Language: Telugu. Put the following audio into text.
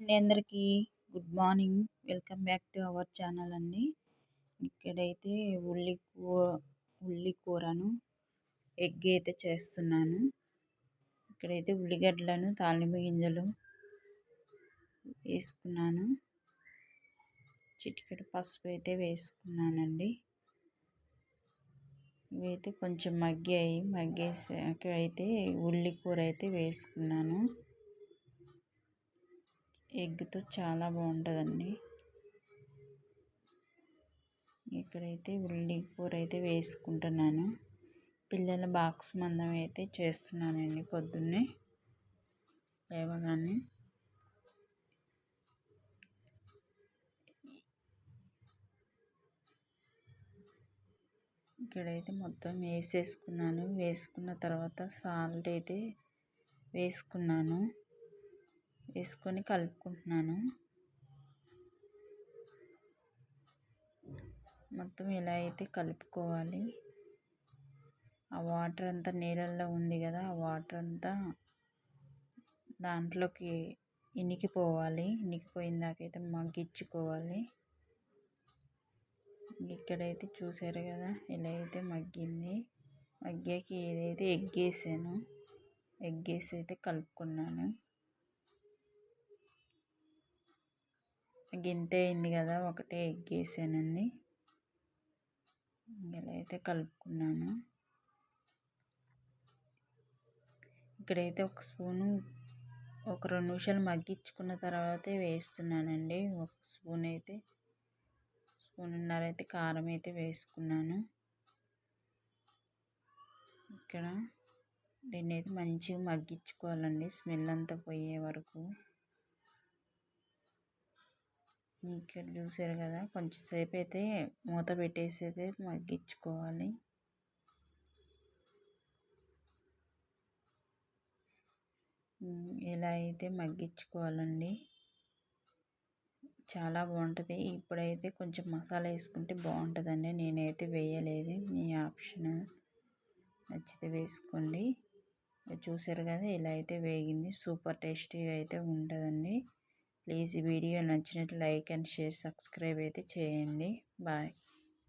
అండి అందరికీ good morning. Welcome back to our channel అండి. ఇక్కడైతే ఉల్లి ఉల్లి కూరను ఎగ్ అయితే చేస్తున్నాను. ఇక్కడైతే ఉల్లిగడ్డలను తాలింపు గింజలు వేసుకున్నాను. చిటికెడు పసుపు అయితే వేసుకున్నానండి. ఇవైతే కొంచెం మగ్గాయి. మగ్గేసాక అయితే ఉల్లి కూర అయితే వేసుకున్నాను. ఎగ్తో చాలా బాగుంటుందండి. ఇక్కడైతే ఉల్లి కూర అయితే వేసుకుంటున్నాను. పిల్లల బాక్స్ మందం అయితే చేస్తున్నానండి పొద్దున్నే లేవగానే. ఇక్కడైతే మొత్తం వేసేసుకున్నాను. వేసుకున్న తర్వాత సాల్ట్ అయితే వేసుకున్నాను. వేసుకొని కలుపుకుంటున్నాను. మొత్తం ఇలా అయితే కలుపుకోవాలి. ఆ వాటర్ అంతా నీళ్ళల్లో ఉంది కదా ఆ వాటర్ అంతా దాంట్లోకి ఇనికిపోవాలి. ఇనికిపోయిందాకైతే మగ్గించుకోవాలి. ఇక్కడైతే చూసారు కదా ఇలా అయితే మగ్గింది. మగ్గాక ఏదైతే ఎగ్ వేసాను ఎగ్ వేసి అయితే కలుపుకున్నాను. గింత అయింది కదా ఒకటే ఎగ్ వేసానండి ఇలా అయితే కలుపుకున్నాను. ఇక్కడైతే ఒక స్పూను ఒక రెండు నిమిషాలు మగ్గించుకున్న తర్వాతే వేస్తున్నానండి. ఒక స్పూన్ అయితే స్పూన్నర అయితే కారం అయితే వేసుకున్నాను. ఇక్కడ దీన్ని అయితే మంచిగా మగ్గించుకోవాలండి. స్మెల్ అంతా పోయే వరకు. ఇక్కడ చూసారు కదా కొంచెం సేపు అయితే మూత పెట్టేసి అయితే మగ్గించుకోవాలి ఇలా అయితే మగ్గించుకోవాలండి. చాలా బాగుంటుంది. ఇప్పుడైతే కొంచెం మసాలా వేసుకుంటే బాగుంటుందండి. నేనైతే వేయలేదు. మీ ఆప్షన్ నచ్చితే వేసుకోండి. చూసారు కదా ఇలా అయితే వేగింది. సూపర్ టేస్టీగా అయితే ఉంటుందండి. ప్లీజ్ ఈ వీడియో నచ్చినట్లు లైక్ అండ్ షేర్ సబ్స్క్రైబ్ అయితే చేయండి. బాయ్.